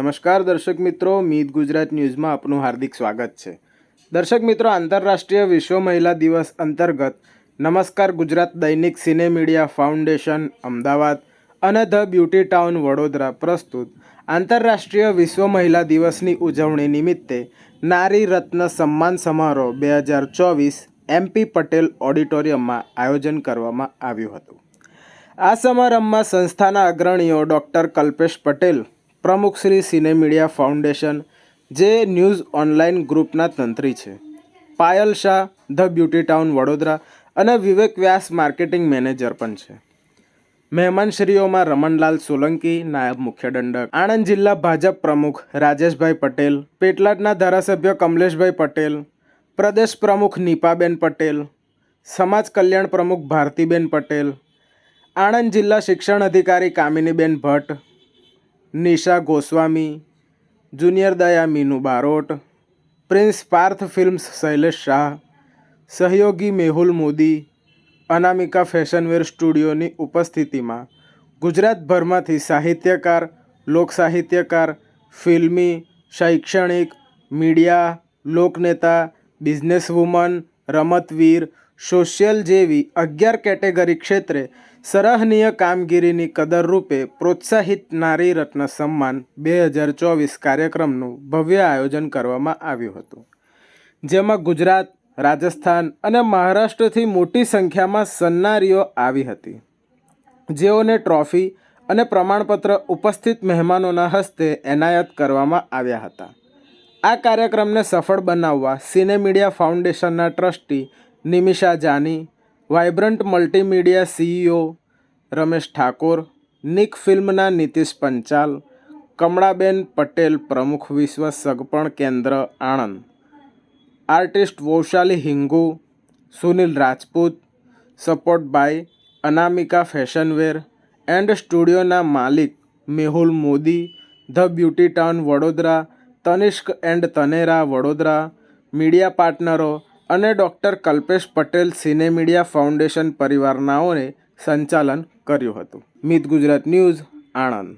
નમસ્કાર દર્શક મિત્રો, મીત ગુજરાત ન્યૂઝમાં આપનું હાર્દિક સ્વાગત છે. દર્શક મિત્રો, આંતરરાષ્ટ્રીય વિશ્વ મહિલા દિવસ અંતર્ગત નમસ્કાર ગુજરાત દૈનિક સિને મીડિયા ફાઉન્ડેશન, અમદાવાદ અને ધ બ્યુટી ટાઉન વડોદરા પ્રસ્તુત. આંતરરાષ્ટ્રીય વિશ્વ મહિલા દિવસની ઉજવણી નિમિત્તે નારી રત્ન સન્માન સમારોહ બે હજાર ચોવીસ એમપી પટેલ ઓડિટોરિયમમાં આયોજન કરવામાં આવ્યું હતું. આ સમારંભમાં સંસ્થાના અગ્રણીઓ ડૉક્ટર કલ્પેશ પટેલ પ્રમુખ શ્રી સિને મીડિયા ફાઉન્ડેશન, જે ન્યૂઝ ઓનલાઈન ગ્રુપના તંત્રી છે. Payal Shah, the beauty town Vadodara અને વિવેક વ્યાસ માર્કેટિંગ મેનેજર પણ છે. મહેમાનશ્રીઓમાં રમણલાલ સોલંકી, નાયબ મુખ્ય દંડક. આણંદ જિલ્લા ભાજપ પ્રમુખ રાજેશભાઈ પટેલ. પેટલાદના ધારાસભ્ય કમલેશભાઈ પટેલ. પ્રદેશ પ્રમુખ નીપાબેન પટેલ. સમાજ કલ્યાણ પ્રમુખ ભારતીબેન પટેલ. આણંદ જિલ્લા શિક્ષણ અધિકારી Kaminiben Bhatt. Nisha Goswami, junior Daya Meenu Barot, prince Parth films Shailesh Shah, સહયોગી મેહુલ મોદી, અનામિકા ફેશનવેર સ્ટુડિયોની ઉપસ્થિતિમાં ગુજરાતભરમાંથી સાહિત્યકાર, લોકસાહિત્યકાર, ફિલ્મી, શૈક્ષણિક, મીડિયા, લોકનેતા બિઝનેસ વુમન રમતવીર સોશિયલ જેવી અગિયાર કેટેગરી ક્ષેત્રે સરાહનીય કામગીરીની કદરરૂપે પ્રોત્સાહિત નારી રત્ન સન્માન બે હજાર ચોવીસ કાર્યક્રમનું ભવ્ય આયોજન કરવામાં આવ્યું હતું. જેમાં ગુજરાત, રાજસ્થાન અને મહારાષ્ટ્રથી મોટી સંખ્યામાં સન્નારીઓ આવી હતી. જેઓને ટ્રોફી અને પ્રમાણપત્ર ઉપસ્થિત મહેમાનોના હસ્તે એનાયત કરવામાં આવ્યા હતા. આ કાર્યક્રમને સફળ બનાવવા સિને મીડિયા ફાઉન્ડેશનના trustee Nimisha Jani vibrant multimedia CEO Ramesh Thakor, Nick ફિલ્મના નીતિશ પંચાલ, કમળાબેન પટેલ પ્રમુખ Vishwa Sagpan Kendra Anand. Artist Vaishali Hingu, Sunil Rajput, support by Anamika fashionwear and સ્ટુડિયોના માલિક Mehul Modi, the beauty town Vadodara, Tanishq and Taneira Vadodara, media પાર્ટનરો અને doctor Kalpesh Patel cine media foundation પરિવારનાઓએ સંચાલન કર્યું હતું. Mit Gujarat news, Anand.